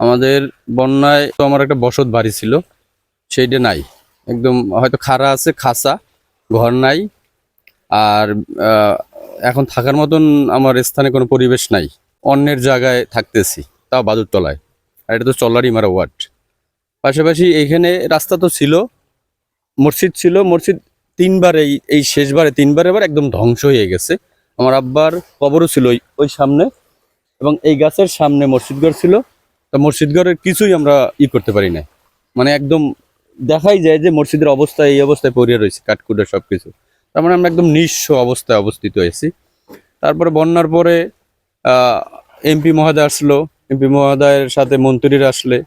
আমাদের বন্যায় তো আমার একটা বসত বাড়ি ছিল, সেইটা নাই। একদম হয়তো খাড়া আছে খাসা ঘর নাই। আর এখন থাকার মতন আমার স্থানে কোনো পরিবেশ নাই। অন্যের জায়গায় থাকতেছি, তাও বাদুরতলায়। আর এটা তো চল্লারই মারা ওয়ার্ড। পাশাপাশি এইখানে রাস্তা তো ছিল, মসজিদ ছিল। মসজিদ তিনবার এই এই শেষবারে, তিনবার এবার একদম ধ্বংস হয়ে গেছে। আমার আব্বার কবরও ছিল ওই ওই সামনে। এবং এই গাছের সামনে মসজিদঘর ছিল। তা মসজিদঘরের কিছুই আমরা ই করতে পারি না মানে একদম দেখাই যায় যে মসজিদের অবস্থা এই অবস্থায় পড়ে রয়েছে, কাঠকুটে সব কিছু তার মানে আমরা একদম নিঃস্ব অবস্থায় অবস্থিত হয়েছি। তারপরে বন্যার পরে এমপি মহোদয় আসলো। এমপি মহোদয়ের সাথে মন্ত্রীরা আসলে।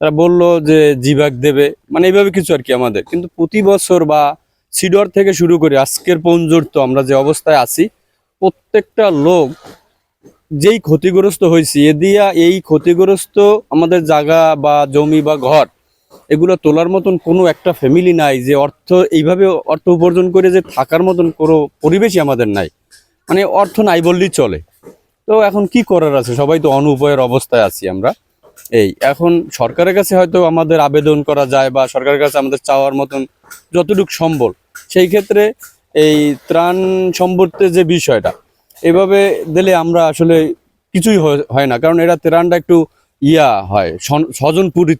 তারা বলল যে জিবাক দেবে। মানে এইভাবে কিছু আর কি আমাদের। কিন্তু প্রতি বছর বা সিডর থেকে শুরু করে আজকের পর্যন্ত আমরা যে অবস্থায় আছি, প্রত্যেকটা লোক যেই ক্ষতিগ্রস্ত হয়েছি, এ দিয়া এই ক্ষতিগ্রস্ত আমাদের জায়গা বা জমি বা ঘর, এগুলো তোলার মতন কোনো একটা ফ্যামিলি নাই যে অর্থ, এইভাবে অর্থ উপার্জন করে যে থাকার মতন কোনো পরিবেশই আমাদের নাই। মানে অর্থ নাই বললেই চলে। তো এখন কি করার আছে? সবাই তো অনুপয়ের অবস্থায় আছি আমরা। এই, এখন সরকারের কাছে হয়তো আমাদের আবেদন করা যায় বা সরকারের কাছে আমাদের চাওয়ার মতন যতটুকু সম্বল সেই ক্ষেত্রে এই ত্রাণ সম্পর্কে যে বিষয়টা এভাবে দিলে আমরা আসলে কিছুই হয়- না। কারণ এরা ত্রাণটা একটু ইয়া হয় স্বজনপুরি,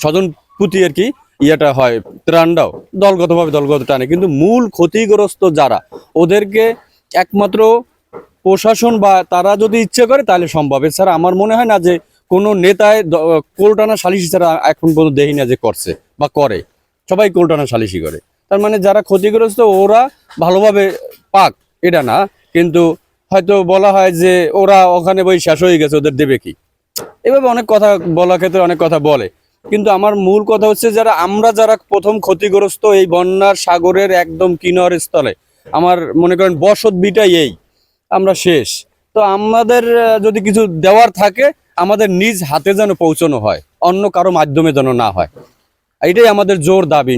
স্বজনপুতি আর কি ইয়াটা হয় ত্রাণটাও দলগতভাবে দলগত টানে। কিন্তু মূল ক্ষতিগ্রস্ত যারা, ওদেরকে একমাত্র প্রশাসন বা তারা যদি ইচ্ছে করে তাহলে সম্ভব। এছাড়া আমার মনে হয় না যে কোনো নেতায় কোলটানা সালিশি ছাড়া এখন পর্যন্ত দেখি না যে করছে বা করে। সবাই কোলটানা সালিশি করে। তার মানে যারা ক্ষতিগ্রস্ত ওরা ভালোভাবে পাক। এটা না। কিন্তু হয়তো বলা হয় যে ওরা ওখানে বই শেষ হয়ে গেছে, ওদের দেবে কি? এভাবে অনেক কথা বলার ক্ষেত্রে অনেক কথা বলে। কিন্তু আমার মূল কথা হচ্ছে যারা, আমরা যারা প্রথম ক্ষতিগ্রস্ত এই বন্যার সাগরের একদম কিনার স্থলে, আমার মনে করেন বসত বিটাই এই, আমরা শেষ। তো আমাদের যদি কিছু দেওয়ার থাকে, আমাদের নিজ হাতে যেন পৌঁছানো হয়, অন্য কারও মাধ্যমে যেন না হয়। এটাই আমাদের জোর দাবি।